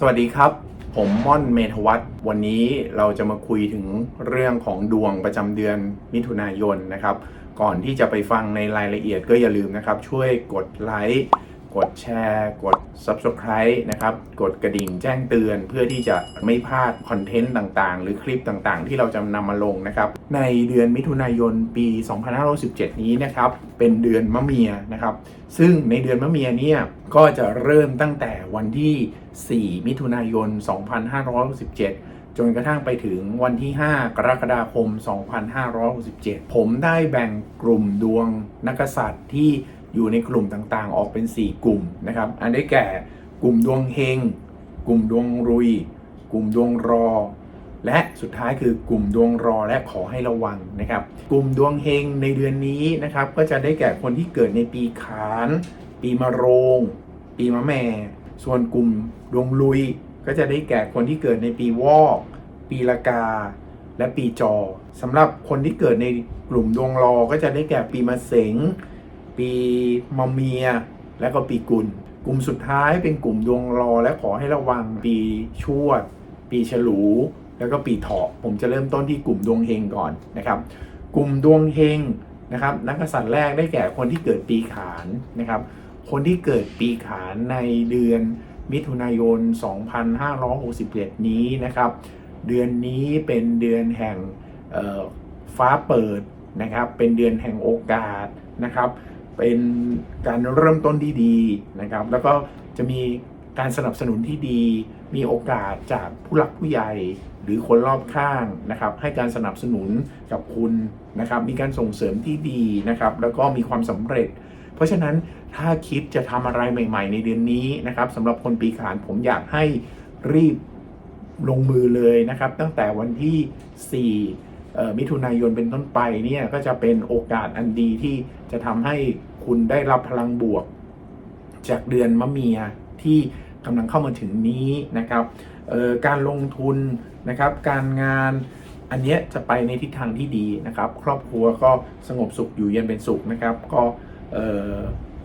สวัสดีครับ ผมม่อนเมธวัฒน์วันนี้เราจะมาคุยถึงเรื่องของดวงประจำเดือนมิถุนายนนะครับ ก่อนที่จะไปฟังในรายละเอียดก็อย่าลืมนะครับ ช่วยกดไลค์ กดแชร์ กด Subscribe นะครับ กดกระดิ่งแจ้งเตือน เพื่อที่จะไม่พลาดคอนเทนต์ต่างๆ หรือคลิปต่างๆ ที่เราจะนำมาลงนะครับ ในเดือนมิถุนายนปี 2517 นี้นะครับ เป็นเดือนมะเมียนะครับ ซึ่งในเดือนมะเมียเนี่ยก็จะเริ่มตั้งแต่วันที่ 4 มิถุนายน 2567จนกระทั่งไปถึงวันที่ 5 กรกฎาคม 2567 ผมได้แบ่งกลุ่มดวงนักกษัตริย์ที่ อยู่ในกลุ่มต่างๆ ออกเป็น 4 กลุ่มนะครับ อันได้แก่กลุ่มดวงเฮง กลุ่มดวงรุย กลุ่มดวงรอ และสุดท้ายคือกลุ่มดวงรอและขอให้ระวังนะครับ กลุ่มดวงเฮงในเดือนนี้นะครับ ก็จะได้แก่คนที่เกิดในปีขาน ปีมะโรง ปีมะแม่ ส่วนกลุ่มดวงลุย ก็จะได้แก่คนที่เกิดในปีวอก ปีละกา และปีจอสำหรับคนที่เกิดในกลุ่มดวงรอก็จะได้แก่ปีมะเสง ปีมะเมีย และก็ปีกุล กลุ่มสุดท้ายเป็นกลุ่มดวงรอและขอให้ระวังปีชวด ปีฉลู แล้วก็ปีเถาะผมจะเริ่มต้นที่กลุ่มดวงเฮงก่อนนะครับ กลุ่มดวงเฮงนะครับนักกษัตริย์แรกได้แก่คนที่เกิดปีขานนะครับ คนที่เกิดปีขานในเดือนมิถุนายน 2567 นี้นะครับ เดือนนี้เป็นเดือนแห่งฟ้าเปิดนะครับ เป็นเดือนแห่งโอกาสนะครับ เป็นการเริ่มต้นที่ดีนะครับ แล้วก็จะมีการสนับสนุนที่ดี มีโอกาสจากผู้หลักผู้ใหญ่หรือคนรอบข้างนะครับ ให้การสนับสนุนกับคุณนะครับ มีการส่งเสริมที่ดีนะครับ แล้วก็มีความสำเร็จ เพราะฉะนั้นถ้าคิดจะทำอะไรใหม่ ๆ ในเดือนนี้นะครับสำหรับคนปีขานผมอยากให้รีบลงมือเลยนะครับ ตั้งแต่วันที่ 4 มิถุนายนเป็นต้นไปเนี่ยก็จะเป็นโอกาสอันดีที่จะทำให้คุณได้รับพลังบวก จากเดือนมะเมียที่กำลังเข้ามาถึงนี้นะครับการลงทุนนะครับ การงานอันนี้จะไปในทิศทางที่ดีนะครับ ครอบครัวก็สงบสุขอยู่เย็นเป็นสุขนะครับ ก็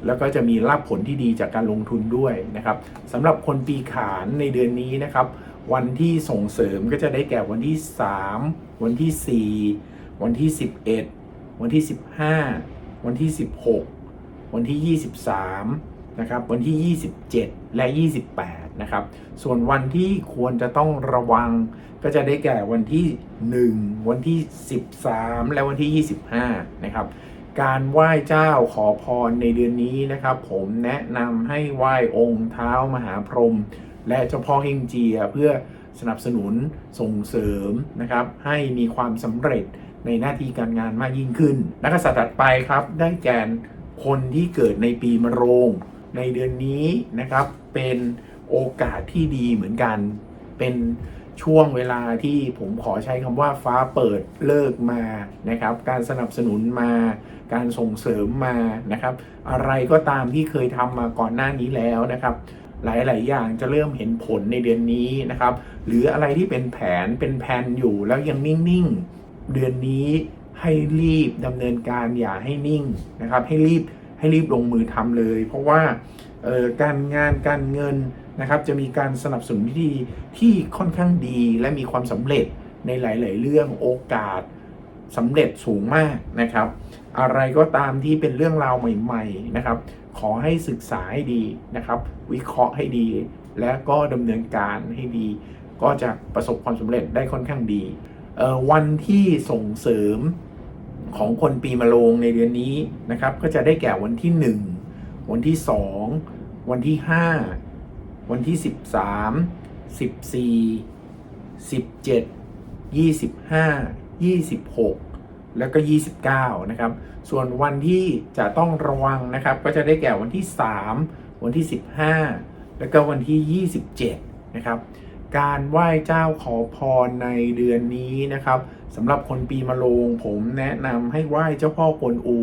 แล้วก็จะมีรับผลที่ดีจากการลงทุนด้วยนะครับสำหรับคนปีขานในเดือนนี้นะครับ วันที่ส่งเสริมก็จะได้แก่วันที่ 3 วันที่ 4 วันที่ 11 วันที่ 15 วันที่ 16 วันที่ 23 นะครับ วันที่ 27 และ 28 นะครับ ส่วนวันที่ควรจะต้องระวังก็จะได้แก่วันที่ 1 วันที่ 13 และวันที่ 25 นะครับการไหว้เจ้าขอพรในเดือนนี้นะครับ ผมแนะนำให้ไหว้องค์เท้ามหาพรหม และเจ้าพ่อเฮงเจียเพื่อสนับสนุนส่งเสริมนะครับให้มีความสำเร็จในหน้าที่การงานมากยิ่งขึ้นนักกษัตริย์ถัดไปครับได้แก่คนที่เกิดในปีมะโรง ในเดือนนี้นะครับเป็นโอกาสที่ดีเหมือนกันเป็นช่วงเวลาที่ผมขอใช้คำว่าฟ้าเปิดเลิกมานะครับ การสนับสนุนมา การส่งเสริมมานะครับ อะไรก็ตามที่เคยทำมาก่อนหน้านี้แล้วนะครับ หลาย ๆ อย่างจะเริ่มเห็นผลในเดือนนี้นะครับ หรืออะไรที่เป็นแผนเป็นแผนอยู่แล้วยังนิ่ง ๆ เดือนนี้ให้รีบดำเนินการอย่าให้นิ่งนะครับ ให้รีบให้รีบลงมือทำเลย เพราะว่าการงานการเงินนะครับ จะมีการสนับสนุนที่ดีที่ค่อนข้างดีและมีความสำเร็จในหลาย ๆ เรื่องโอกาสสำเร็จสูงมากนะครับ อะไรก็ตามที่เป็นเรื่องราวใหม่ ๆ นะครับ ขอให้ศึกษาให้ดีนะครับ วิเคราะห์ให้ดี และก็ดำเนินการให้ดี ก็จะประสบความสำเร็จได้ค่อนข้างดี วันที่ส่งเสริมของคนปีมะโรงในเดือนนี้นะครับ ก็จะได้แก่วันที่ 1 วันที่ 2 วันที่ 5 วันที่ 13 14 17 25 26 แล้วก็ 29 นะครับ ส่วนวันที่จะต้องระวังนะครับ ก็จะได้แก่วันที่ 3 วันที่ 15 แล้วก็วันที่ 27 นะครับ การไหว้เจ้าขอพรในเดือนนี้นะครับสำหรับคนปีมะโรงผมแนะนำให้ไหว้เจ้าพ่อกวนอู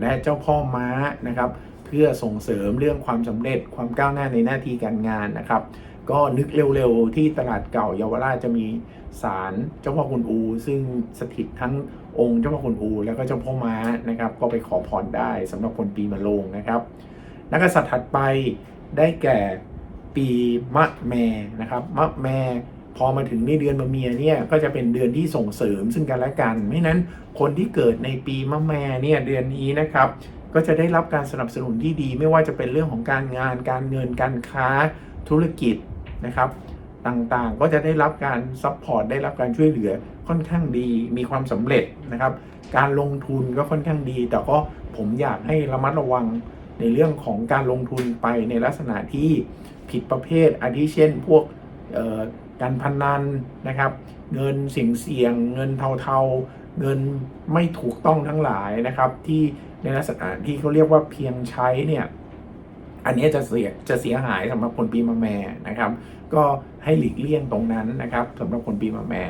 และเจ้าพ่อม้านะครับ เพื่อส่งเสริมเรื่องความสำเร็จความก้าวหน้าในหน้าที่การงานนะครับ ก็นึกเร็วๆที่ตลาดเก่าเยาวราชจะมีศาลเจ้าพ่อกุนอู ซึ่งสถิตทั้ง องค์เจ้าพ่อกุนอูแล้วก็เจ้าพ่อม้านะครับ ก็ไปขอพรได้สำหรับคนปีมะโรงนะครับ นักกษัตริย์ถัดไปได้แก่ปีมะแมนะครับมะแมพอมาถึงในเดือนมะเมียเนี่ยก็จะเป็นเดือนที่ส่งเสริมซึ่งกันและกันไม่นั้นคนที่เกิดในปีมะแมเนี่ยเดือนนี้นะครับ ก็จะได้รับการสนับสนุนที่ดี ไม่ว่าจะเป็นเรื่องของการงาน การเงินการค้าธุรกิจนะครับ ต่างๆก็จะได้รับการซัพพอร์ตได้รับการช่วยเหลือ ค่อนข้างดีมีความสำเร็จนะครับ การลงทุนก็ค่อนข้างดี แต่ก็ผมอยากให้ระมัดระวังในเรื่องของการลงทุนไปในลักษณะที่ผิดประเภทอาทิเช่น พวกการพนันนะครับ เงินเสี่ยงเสี่ยง เงินเทาๆ เงินไม่ถูกต้องทั้งหลายนะครับ ที่ในลักษณะที่เขาเรียกว่าเพียงใช้เนี่ยอันนี้จะเสียจะเสียหายสำหรับคนปีมะแม่นะครับ ก็ให้หลีกเลี่ยงตรงนั้นนะครับสำหรับคนปีมะแม่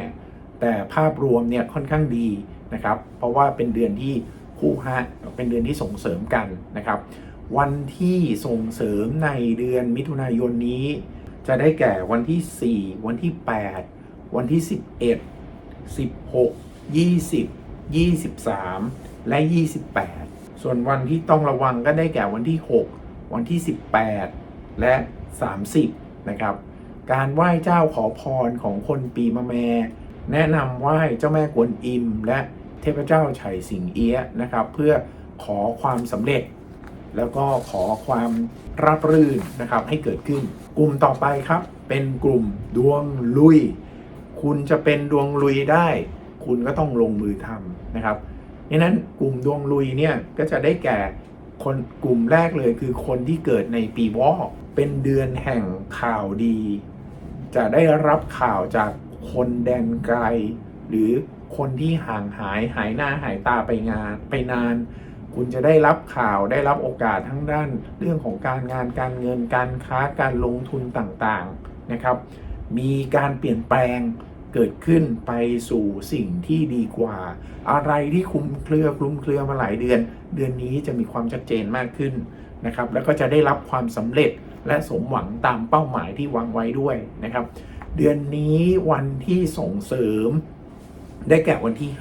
แต่ภาพรวมเนี่ยค่อนข้างดีนะครับ เพราะว่าเป็นเดือนที่คู่ฮะเป็นเดือนที่ส่งเสริมกันนะครับ วันที่ส่งเสริมในเดือนมิถุนายนนี้ จะได้แก่วันที่ 4 วันที่ 8 วันที่ 11 16 20 23 และ 28 ส่วนวันที่ต้องระวังก็ได้แก่วันที่ 6 วันที่ 18 และ 30 นะครับ การไหว้เจ้าขอพรของคนปีมะแม แนะนำไหว้เจ้าแม่กวนอิม และเทพเจ้าไฉสิงเอี้ยะนะครับ เพื่อขอความสำเร็จ แล้วก็ขอความราบรื่นนะครับให้เกิดขึ้น กลุ่มต่อไปครับ เป็นกลุ่มดวงลุย คุณจะเป็นดวงลุยได้ คุณก็ต้องลงมือทำนะครับดังนั้นกลุ่มดวงลุยเนี่ยก็จะได้แก่คนกลุ่มแรกเลยคือคนที่เกิดในปีวอกเป็นเดือนแห่งข่าวดี จะได้รับข่าวจาก คนแดนไกล หรือคนที่ห่างหายหายหน้าหายตาไปงานไปนาน คุณจะได้รับข่าวได้รับโอกาสทั้งด้านเรื่องของการงานการเงินการค้าการลงทุนต่างๆนะครับ มีการเปลี่ยนแปลงเกิดขึ้นไปสู่สิ่งที่ดีกว่า อะไรที่คลุมเครือคลุมเครือมาหลายเดือน เดือนนี้จะมีความชัดเจนมากขึ้นนะครับ แล้วก็จะได้รับความสำเร็จและสมหวังตามเป้าหมายที่วางไว้ด้วยนะครับ เดือนนี้วันที่ส่งเสริม ได้แก่วันที่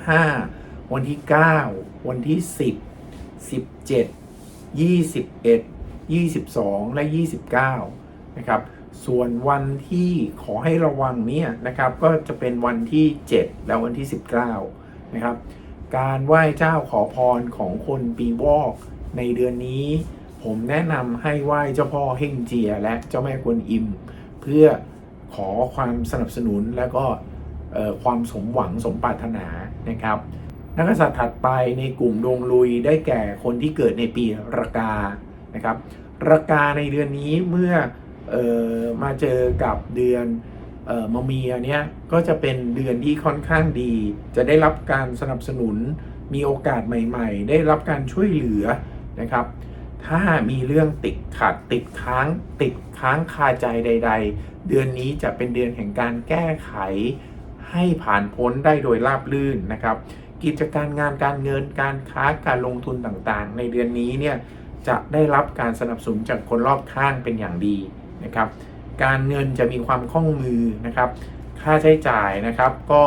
5 วันที่ 9 วันที่ 10 17 21 22 และ 29 นะครับ ส่วนวันที่ขอให้ระวังเนี่ยนะครับ ก็จะเป็นวันที่ 7 และวันที่ 19 นะครับ การไหว้เจ้าขอพรของคนปีวอกในเดือนนี้ผมแนะนำให้ไหว้เจ้าพ่อเฮ่งเจียและเจ้าแม่กวนอิม เพื่อ ขอความสนับสนุนและก็ความสมหวังสมปรารถนานะครับ นักษัตริย์ถัดไปในกลุ่มดวงลุยได้แก่คนที่เกิดในปีรากานะครับรากาในเดือนนี้เมื่อออมาเจอกับเดือนออมะเมียเนี่ยก็จะเป็นเดือนที่ค่อนข้างดี จะได้รับการสนับสนุนมีโอกาสใหม่ ๆ ได้รับการช่วยเหลือนะครับ ถ้ามีเรื่องติดขัดติดค้าง ติดค้างคาใจใด ๆ เดือนนี้จะเป็นเดือนแห่งการแก้ไข ให้ผ่านพ้นได้โดยราบรื่นนะครับ กิจการงานการเงินการค้าการลงทุนต่างๆ ในเดือนนี้เนี่ยจะได้รับการสนับสนุนจากคนรอบข้างเป็นอย่างดีนะครับ การเงินจะมีความคล่องมือนะครับ ค่าใช้จ่ายนะครับ ก็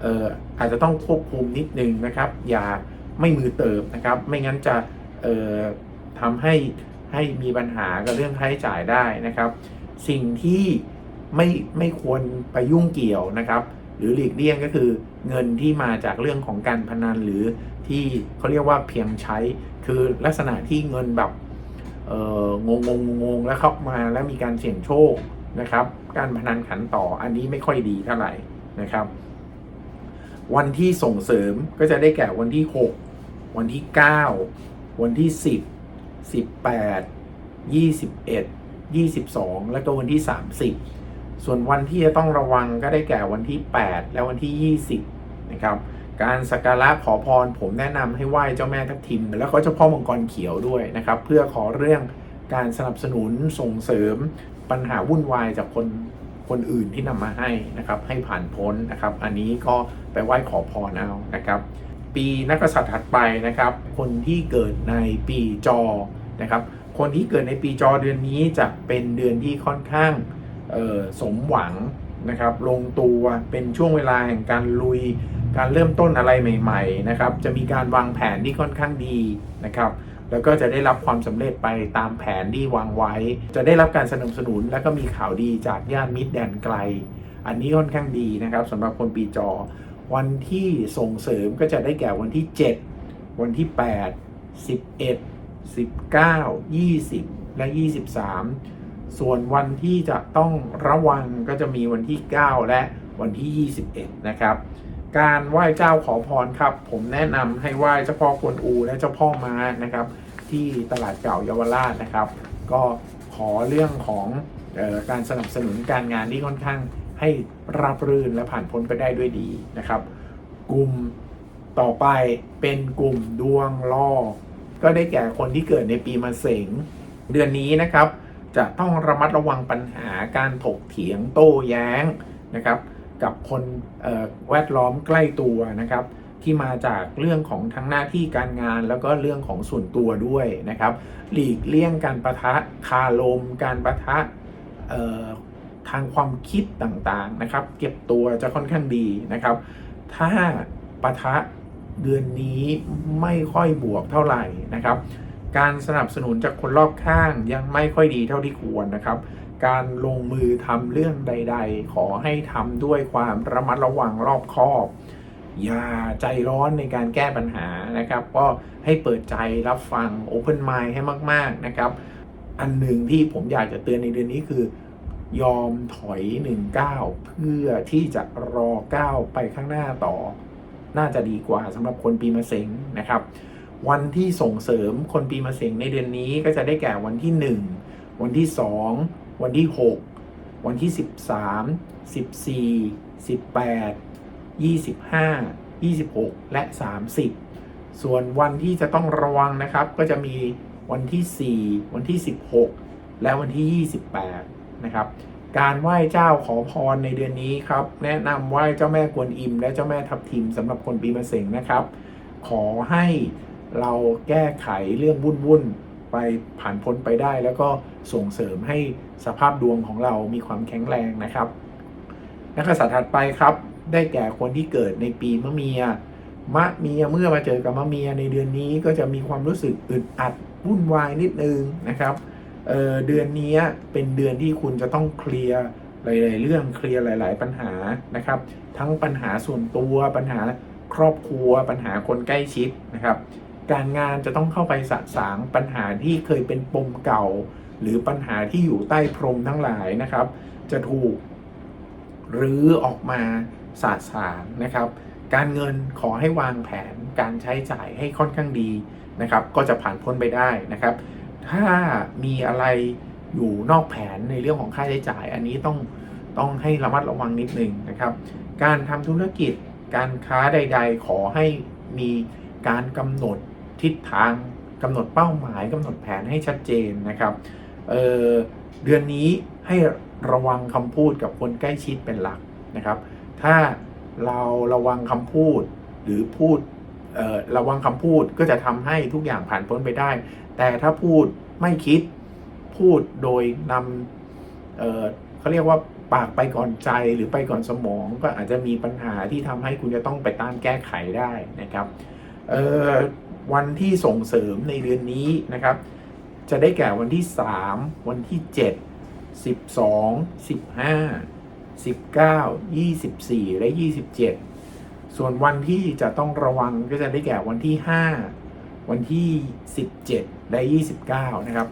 เอ่อาจจะต้องควบคุมนิดนึงนะครับ อย่าไม่มือเติบนะครับ ไม่งั้นจะ ทำให้ให้มีปัญหากับเรื่องค่าใช้จ่ายได้นะครับ สิ่งที่ไม่ไม่ควรไปยุ่งเกี่ยวนะครับ หรือหลีกเลี่ยงก็คือเงินที่มาจากเรื่องของการพนันหรือที่เขาเรียกว่าเพียงใช้ คือลักษณะที่เงินแบบเอองงงงงแล้วเข้ามาแล้วมีการเสี่ยงโชคนะครับ การพนันขันต่ออันนี้ไม่ค่อยดีเท่าไหร่นะครับ วันที่ส่งเสริมก็จะได้แก่วันที่ 6 วันที่ 9 วันที่ 10 18 21 22 และก็วันที่ 30 ส่วนวันที่จะต้องระวังก็ได้แก่วันที่ 8 และวันที่ 20 นะครับ การสักการะขอพรผมแนะนำให้ไหว้เจ้าแม่ทับทิม แล้วก็เจ้าพ่อมังกรเขียวด้วยนะครับ เพื่อขอเรื่องการสนับสนุนส่งเสริมปัญหาวุ่นวายจากคนคนอื่นที่นำมาให้นะครับ ให้ผ่านพ้นนะครับ อันนี้ก็ไปไหว้ขอพรเอานะครับ ปีนักกษัตริย์ถัดไปนะครับ คนที่เกิดในปีจอนะครับ คนที่เกิดในปีจอเดือนนี้จะเป็นเดือนที่ค่อนข้างสมหวังนะครับ ลงตัวเป็นช่วงเวลาแห่งการลุยการเริ่มต้นอะไรใหม่ ๆ นะครับ จะมีการวางแผนที่ค่อนข้างดีนะครับ แล้วก็จะได้รับความสำเร็จไปตามแผนที่วางไว้ จะได้รับการสนับสนุน และก็มีข่าวดีจากญาติมิตรแดนไกล อันนี้ค่อนข้างดีนะครับสำหรับคนปีจอ วันที่ส่งเสริมก็จะได้แก่วันที่ 7 วันที่ 8 11 19 20 และ 23 ส่วนวันที่จะต้องระวังก็จะมีวันที่ 9 และวันที่ 21 นะครับ การไหว้เจ้าขอพรครับ ผมแนะนำให้ไหว้เจ้าพ่อกวนอูและเจ้าพ่อม้านะครับ ที่ตลาดเก่าเยาวราชนะครับ ก็ขอเรื่องของออการสนับสนุนการงานที่ค่อนข้าง ให้ราบรื่นและผ่านพ้นไปได้ด้วยดีนะครับ กลุ่มต่อไปเป็นกลุ่มดวงล่อ ก็ได้แก่คนที่เกิดในปีมะเสงเดือนนี้นะครับ จะต้องระมัดระวังปัญหาการถกเถียงโต้แย้งนะครับ กับคนแวดล้อมใกล้ตัวนะครับที่มาจากเรื่องของทั้งหน้าที่การงานแล้วก็เรื่องของส่วนตัวด้วยนะครับ หลีกเลี่ยงการประทะคารมการประทะ ทางความคิดต่างๆนะครับ เก็บตัวจะค่อนข้างดีนะครับ ถ้าปะทะเดือนนี้ไม่ค่อยบวกเท่าไหร่นะครับ การสนับสนุนจากคนรอบข้างยังไม่ค่อยดีเท่าที่ควรนะครับ การลงมือทำเรื่องใด ๆ ขอให้ทำด้วยความระมัดระวังรอบคอบ อย่าใจร้อนในการแก้ปัญหานะครับ ก็ให้เปิดใจรับฟัง Open Mind ให้มาก ๆนะครับ อันหนึ่งที่ผมอยากจะเตือนในเดือนนี้คือ ยอมถอยหนึ่งก้าเพื่อที่จะรอก้าไปข้างหน้าต่อ น่าจะดีกว่าสำหรับคนปีมะเสงนะครับ วันที่ส่งเสริมคนปีมะเสงในเดือนนี้ก็จะได้แก่วันที่ 1 วันที่ 2 วันที่ 6 วันที่ 13 14 18 25 26 และ 30 ส่วนวันที่จะต้องระวังนะครับ ก็จะมีวันที่ 4 วันที่ 16 และวันที่ 28 นะครับ การไหว้เจ้าขอพรในเดือนนี้ครับ แนะนำไหว้เจ้าแม่กวนอิม และเจ้าแม่ทับทิมสำหรับคนปีมะเสงนะครับ ขอให้เราแก้ไขเรื่องวุ่นวุ่นๆไปผ่านพ้นไปได้ แล้วก็ส่งเสริมให้สภาพดวงของเรามีความแข็งแรงนะครับ นักษัตริย์ถัดไปครับ ได้แก่คนที่เกิดในปีมะเมียมะเมียเมื่อมาเจอกับมะเมียในเดือนนี้ก็จะมีความรู้สึกอึดอัดวุ่นวายนิดนึงนะครับ เออเดือนนี้เป็นเดือนที่คุณจะต้องเคลียร์หลาย ๆ เรื่องเคลียร์หลาย ๆ ปัญหานะครับ ทั้งปัญหาส่วนตัวปัญหาครอบครัว ปัญหาคนใกล้ชิดนะครับ การงานจะต้องเข้าไปสะสางปัญหาที่เคยเป็นปมเก่า หรือปัญหาที่อยู่ใต้พรมทั้งหลายนะครับ จะถูกหรือออกมาสาสางนะครับ การเงินขอให้วางแผนการใช้จ่ายให้ค่อนข้างดีนะครับ ก็จะผ่านพ้นไปได้นะครับ ถ้ามีอะไรอยู่นอกแผนในเรื่องของค่าใช้จ่าย อันนี้ต้องต้องให้ระมัดระวังนิดนึงนะครับ การทำธุรกิจการค้าใด ๆ ขอให้มีการกำหนดทิศทางกำหนดเป้าหมายกำหนดแผนให้ชัดเจนนะครับเเดือนนี้ให้ระวังคำพูดกับคนใกล้ชิดเป็นหลักนะครับ ถ้าเราระวังคำพูดหรือพูด ระวังคำพูดก็จะทำให้ทุกอย่างผ่านพ้นไปได้ แต่ถ้าพูดไม่คิดพูดโดยนำเเขาเรียกว่าปากไปก่อนใจหรือไปก่อนสมอง ก็อาจจะมีปัญหาที่ทำให้คุณจะต้องไปตามแก้ไขได้นะครับวันที่ส่งเสริมในเดือนนี้นะครับ จะได้แก่วันที่ 3 วันที่ 7 12 15 19 24 และ 27 ส่วนวันที่จะต้องระวังก็จะได้แก่วันที่ 5 วันที่ 17 และ 29 นะครับ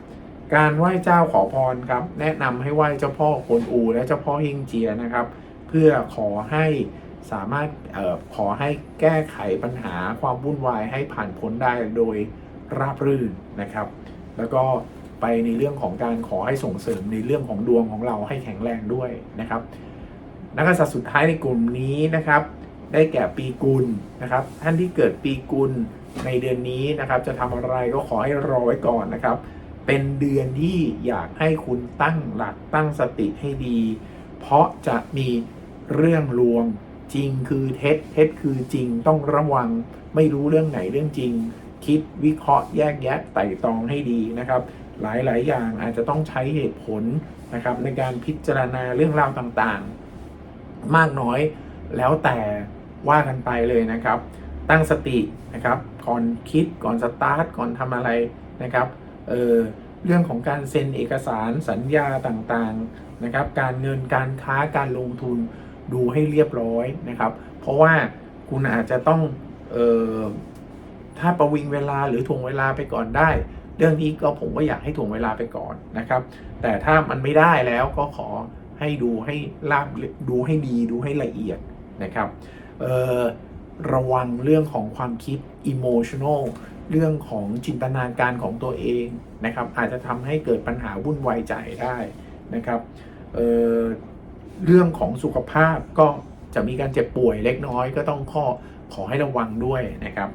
การไหว้เจ้าขอพรครับ แนะนำให้ไหว้เจ้าพ่อกวนอูและเจ้าพ่อเฮงเจียนะครับ เพื่อขอให้สามารถออขอให้แก้ไขปัญหาความวุ่นวายให้ผ่านพ้นได้โดยราบรื่นนะครับ แล้วก็ไปในเรื่องของการขอให้ส่งเสริมในเรื่องของดวงของเราให้แข็งแรงด้วยนะครับ นักษัตริย์สุดท้ายในกลุ่มนี้นะครับ ได้แก่ปีกุลนะครับ ท่านที่เกิดปีกุลในเดือนนี้นะครับ จะทำอะไรก็ขอให้รอไว้ก่อนนะครับ เป็นเดือนที่อยากให้คุณตั้งหลักตั้งสติให้ดี เพราะจะมีเรื่องลวงจริงคือเท็จเท็จคือจริงต้องระวังไม่รู้เรื่องไหนเรื่องจริง คิดวิเคราะห์แยกแยะไต่ตองให้ดีนะครับ หลายๆ อย่างอาจจะต้องใช้เหตุผลนะครับ ในการพิจารณาเรื่องราวต่างๆ มากน้อยแล้วแต่ ว่ากันไปเลยนะครับ ตั้งสตินะครับ ก่อนคิดก่อนสตาร์ทก่อนทำอะไรนะครับเออเรื่องของการเซ็นเอกสารสัญญาต่างๆนะครับ การเงินการค้าการลงทุนดูให้เรียบร้อยนะครับ เพราะว่าคุณอาจจะต้องเออถ้าประวิงเวลาหรือถ่วงเวลาไปก่อนได้ เรื่องนี้ก็ผมก็อยากให้ถ่วงเวลาไปก่อนนะครับ แต่ถ้ามันไม่ได้แล้วก็ขอให้ดูให้ลาบดูให้ดีดูให้ละเอียดนะครับ ระวังเรื่องของความคิด emotional เรื่องของจินตนาการของตัวเองนะครับ อาจจะทำให้เกิดปัญหาวุ่นวายใจได้นะครับเเรื่องของสุขภาพก็จะมีการเจ็บป่วยเล็กน้อย ก็ต้องข้อขอให้ระวังด้วยนะครับ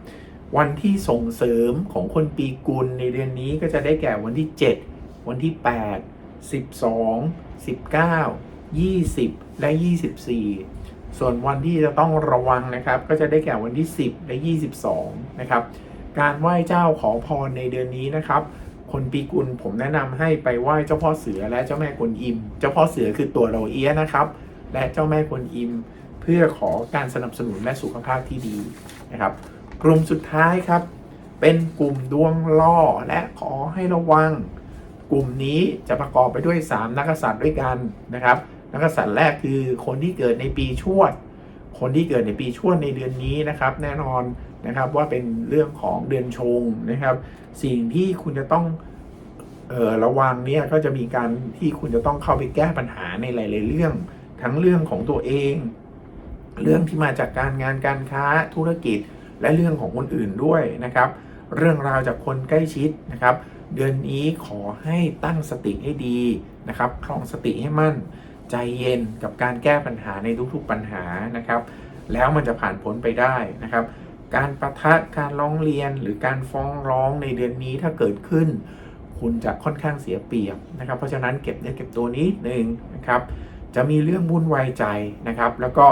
วันที่ส่งเสริมของคนปีกุลในเดือนนี้ก็จะได้แก่วันที่ 7 วันที่ 8 12 19 20 และ 24 ส่วนวันที่จะต้องระวังนะครับ ก็จะได้แก่วันที่ 10 และ 22 นะครับ การไหว้เจ้าขอพรในเดือนนี้นะครับ คนปีกุลผมแนะนำให้ไปไหว้เจ้าพ่อเสือและเจ้าแม่กวนอิม เจ้าพ่อเสือคือตัวเราเอี้ยนะครับ และเจ้าแม่กวนอิม เพื่อขอการสนับสนุนและสุขภาพที่ดีนะครับ กลุ่มสุดท้ายครับ เป็นกลุ่มดวงล่อและขอให้ระวัง กลุ่มนี้จะประกอบไปด้วย 3 นักกษัตริย์ด้วยกันนะครับ นักษัตริย์แรกคือคนที่เกิดในปีชวด คนที่เกิดในปีชวดในเดือนนี้นะครับ แน่นอนนะครับว่าเป็นเรื่องของเดือนชงนะครับ สิ่งที่คุณจะต้องออระวังเนี่ยก็จะมีการที่คุณจะต้องเข้าไปแก้ปัญหาในหลาย ๆ เรื่อง ทั้งเรื่องของตัวเอง เรื่องที่มาจากการงานการค้าธุรกิจ และเรื่องของคนอื่นด้วยนะครับ เรื่องราวจากคนใกล้ชิดนะครับ เดือนนี้ขอให้ตั้งสติให้ดีนะครับคลองสติให้มั่น ใจเย็นกับการแก้ปัญหาในทุกๆปัญหานะครับ แล้วมันจะผ่านพ้นไปได้นะครับ การประทะการร้องเรียนหรือการฟ้องร้องในเดือนนี้ถ้าเกิดขึ้น คุณจะค่อนข้างเสียเปรียบนะครับ เพราะฉะนั้นเก็บเนื้อเก็บตัวนิดนึงนะครับ จะมีเรื่องวุ่นวายใจนะครับ แล้วก็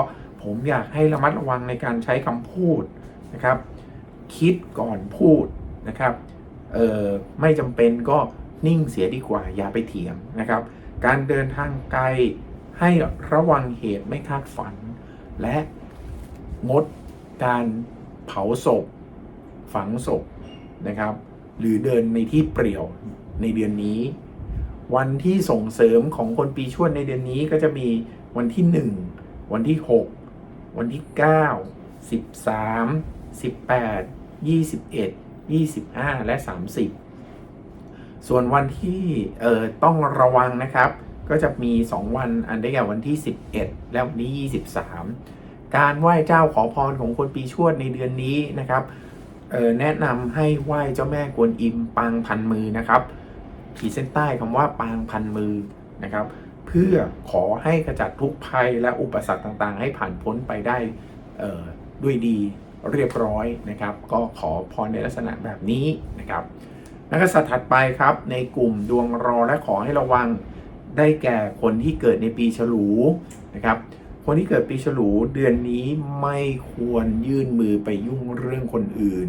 ผมอยากให้ระมัดระวังในการใช้คำพูดนะครับ คิดก่อนพูดนะครับเออไม่จำเป็นก็นิ่งเสียดีกว่าอย่าไปเถียงนะครับ การเดินทางไกลให้ระวังเหตุไม่คาดฝัน และงดการเผาศพ ฝังศพนะครับ หรือเดินในที่เปลี่ยวในเดือนนี้ วันที่ส่งเสริมของคนปีชวดในเดือนนี้ก็จะมีวันที่ 1 วันที่ 6 วันที่ 9 13 18 21 25 และ 30 ส่วนวันที่เอ่อต้องระวังนะครับ ก็จะมี 2 วันอันได้แก่วันที่ 11 และวันที่ 23 การไหว้เจ้าขอพรของคนปีชวดในเดือนนี้นะครับเอ่อแนะนำให้ไหว้เจ้าแม่กวนอิมปางพันมือนะครับ ขีดเส้นใต้คำว่าปางพันมือนะครับ เพื่อขอให้ขจัดทุกภัยและอุปสรรคต่างๆ ให้ผ่านพ้นไปได้เอ่อด้วยดีเรียบร้อยนะครับ ก็ขอพรในลักษณะแบบนี้นะครับ นักษัตริย์ถัดไปครับในกลุ่มดวงรอและขอให้ระวังได้แก่คนที่เกิดในปีฉลูนะครับ คนที่เกิดปีฉลูเดือนนี้ไม่ควรยื่นมือไปยุ่งเรื่องคนอื่น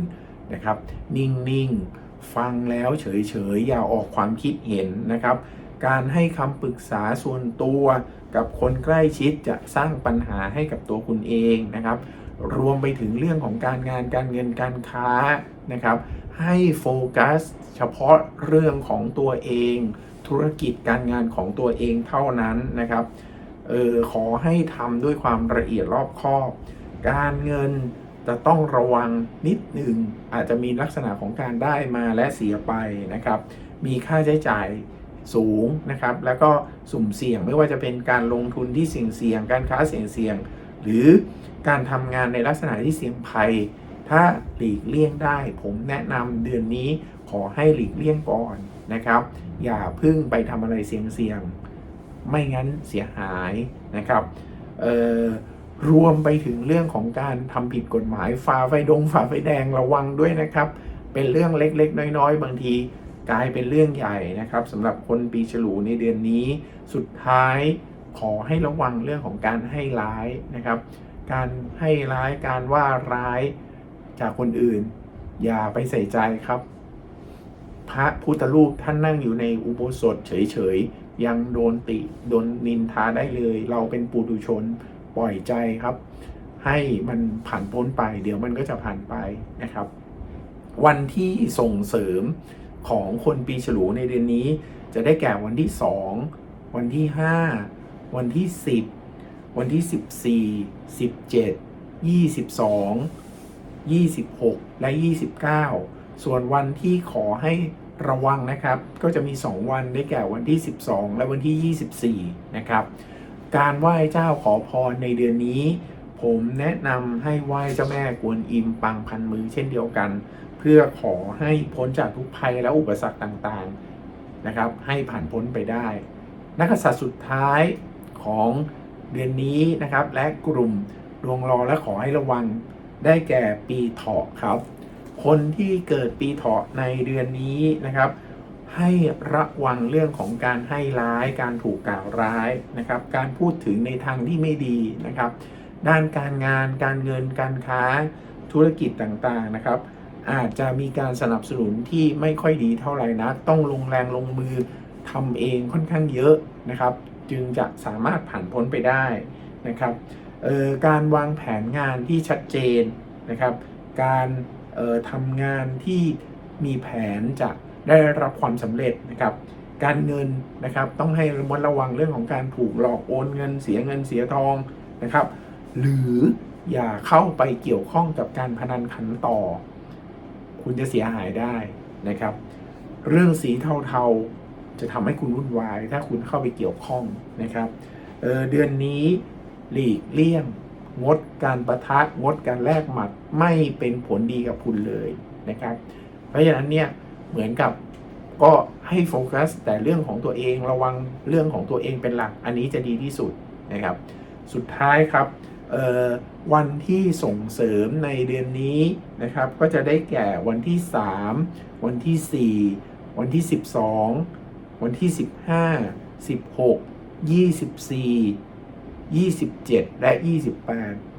นะครับ นิ่งๆ ฟังแล้วเฉยๆ อย่าออกความคิดเห็นนะครับ การให้คำปรึกษาส่วนตัวกับคนใกล้ชิดจะสร้างปัญหาให้กับตัวคุณเองนะครับ รวมไปถึงเรื่องของการงานการเงินการค้านะครับ ให้โฟกัสเฉพาะเรื่องของตัวเอง ธุรกิจการงานของตัวเองเท่านั้นนะครับเออขอให้ทำด้วยความละเอียดรอบคอบ การเงินจะต้องระวังนิดหนึ่งอาจจะมีลักษณะของการได้มาและเสียไปนะครับ มีค่าใช้จ่ายสูงนะครับ แล้วก็สุ่มเสี่ยงไม่ว่าจะเป็นการลงทุนที่เสี่ยงเสี่ยงการค้าเสี่ยงเสี่ยงหรือ การทำงานในลักษณะที่เสี่ยงภัย ถ้าหลีกเลี่ยงได้ ผมแนะนำเดือนนี้ขอให้หลีกเลี่ยงก่อนนะครับ อย่าพึ่งไปทำอะไรเสี่ยงๆ ไม่งั้นเสียหายนะครับรวมไปถึงเรื่องของการทำผิดกฎหมายฝ่าไฟดงฝ่าไฟแดงระวังด้วยนะครับ เป็นเรื่องเล็กๆ น้อย ๆ บางทีกลายเป็นเรื่องใหญ่นะครับสำหรับคนปีฉลูในเดือนนี้ สุดท้ายขอให้ระวังเรื่องของการให้ร้ายนะครับ การให้ร้ายการว่าร้ายจากคนอื่น อย่าไปใส่ใจครับ พระพุทธรูปท่านนั่งอยู่ในอุโบสถเฉยๆ ยังโดนติโดนนินทาได้เลย เราเป็นปุถุชนปล่อยใจครับ ให้มันผ่านพ้นไป เดี๋ยวมันก็จะผ่านไปนะครับ วันที่ส่งเสริมของคนปีฉลูในเดือนนี้ จะได้แก่วันที่ 2 วันที่ 5 วันที่ 10 วันที่ 14 17 22 26 และ 29 ส่วนวันที่ขอให้ระวังนะครับ ก็จะมี 2 วันได้แก่วันที่ 12 และวันที่ 24 นะครับ การไหว้เจ้าขอพรในเดือนนี้ ผมแนะนำให้ไหว้เจ้าแม่กวนอิมปังพันมือเช่นเดียวกัน เพื่อขอให้พ้นจากทุกภัยและอุปสรรคต่างๆนะครับ ให้ผ่านพ้นไปได้ นักษัตริย์สุดท้ายของ เดือนนี้นะครับ และกลุ่มดวงรอและขอให้ระวังได้แก่ปีเถาะครับ คนที่เกิดปีเถาะในเดือนนี้นะครับ ให้ระวังเรื่องของการให้ร้าย การถูกกล่าวร้ายนะครับ การพูดถึงในทางที่ไม่ดีนะครับ ด้านการงานการเงินการค้าธุรกิจต่างๆนะครับ อาจจะมีการสนับสนุนที่ไม่ค่อยดีเท่าไหร่นะต้องลงแรงลงมือทำเองค่อนข้างเยอะนะครับ จึงจะสามารถผ่านพ้นไปได้นะครับออการวางแผนงานที่ชัดเจนนะครับ การออทำงานที่มีแผนจะได้รับความสำเร็จนะครับ การเงินนะครับต้องให้ระมัดระวังเรื่องของการถูกหลอกโอนเงินเสียเงินเสียทองนะครับ หรืออย่าเข้าไปเกี่ยวข้องกับการพนันขันต่อ คุณจะเสียหายได้นะครับ เรื่องสีเทาๆ จะทำให้คุณวุ่นวาย ถ้าคุณเข้าไปเกี่ยวข้องนะครับเออเดือนนี้หลีกเลี่ยง งดการประทะงดการแลกหมัดไม่เป็นผลดีกับคุณเลยนะครับ เพราะฉะนั้นเนี่ยเหมือนกับก็ให้โฟกัสแต่เรื่องของตัวเองระวังเรื่องของตัวเองเป็นหลัก อันนี้จะดีที่สุดนะครับ สุดท้ายครับวันที่ส่งเสริมในเดือนนี้นะครับ ก็จะได้แก่วันที่ 3 วันที่ 4 วันที่ 12 วันที่ 15 16 24 27 และ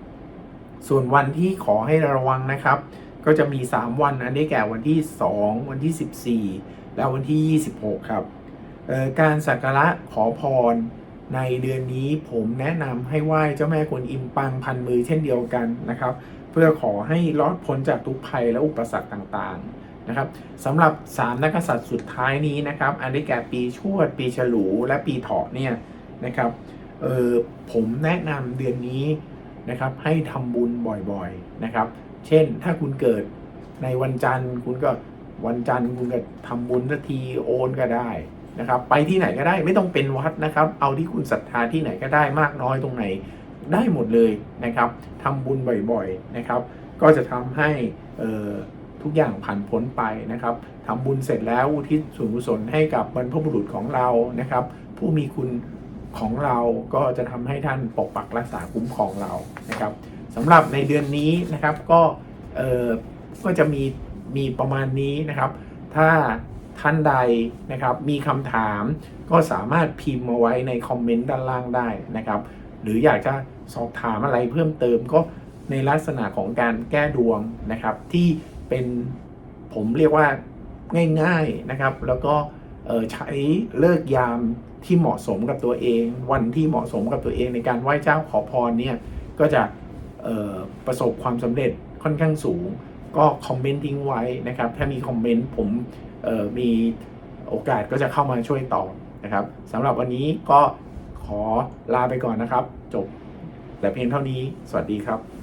28 ส่วนวันที่ขอให้ระวังนะครับ ก็จะมี 3 วันอันได้แก่วันที่ 2 วันที่ 14 และวันที่ 26 ครับการสักการะขอพรในเดือนนี้ผมแนะนำให้ไหว้เจ้าแม่กวนอิมปังพันมือเช่นเดียวกันนะครับ เพื่อขอให้รอดพ้นจากทุกภัยและอุปสรรคต่างๆ นะครับสำหรับ3นักกษัตริย์สุดท้ายนี้นะครับ อันได้แก่ปีชวด ปีฉลู และปีเถาะเนี่ยนะครับเออผมแนะนำเดือนนี้นะครับให้ทำบุญบ่อยๆนะครับ เช่นถ้าคุณเกิดในวันจันทร์คุณก็วันจันทร์คุณก็ทำบุญสักทีโอนก็ได้นะครับ ไปที่ไหนก็ได้ไม่ต้องเป็นวัดนะครับ เอาที่คุณศรัทธาที่ไหนก็ได้มากน้อยตรงไหนได้หมดเลยนะครับทำบุญบ่อยๆนะครับ ก็จะทำให้เออ ทุกอย่างผ่านพ้นไปนะครับทำบุญเสร็จแล้วอุทิศส่วนกุศลให้กับบรรพบุรุษของเรานะครับ ผู้มีคุณของเราก็จะทำให้ท่านปกปักรักษาคุ้มครองเรานะครับสำหรับในเดือนนี้นะครับก็เออก็จะมีมีประมาณนี้นะครับ ถ้าท่านใดนะครับมีคำถามก็สามารถพิมพ์มาไว้ในคอมเมนต์ด้านล่างได้นะครับ หรืออยากจะสอบถามอะไรเพิ่มเติมก็ในลักษณะของการแก้ดวงนะครับที่ เป็นผมเรียกว่าง่ายๆนะครับ แล้วก็ใช้เลิกยามที่เหมาะสมกับตัวเอง วันที่เหมาะสมกับตัวเองในการไหว้เจ้าขอพรเนี่ยก็จะประสบความสำเร็จค่อนข้างสูง ก็คอมเมนต์ทิ้งไว้นะครับ ถ้ามีคอมเมนต์ผมมีโอกาสก็จะเข้ามาช่วยตอบนะครับสำหรับวันนี้ก็ขอลาไปก่อนนะครับ จบแต่เพียงเท่านี้ สวัสดีครับ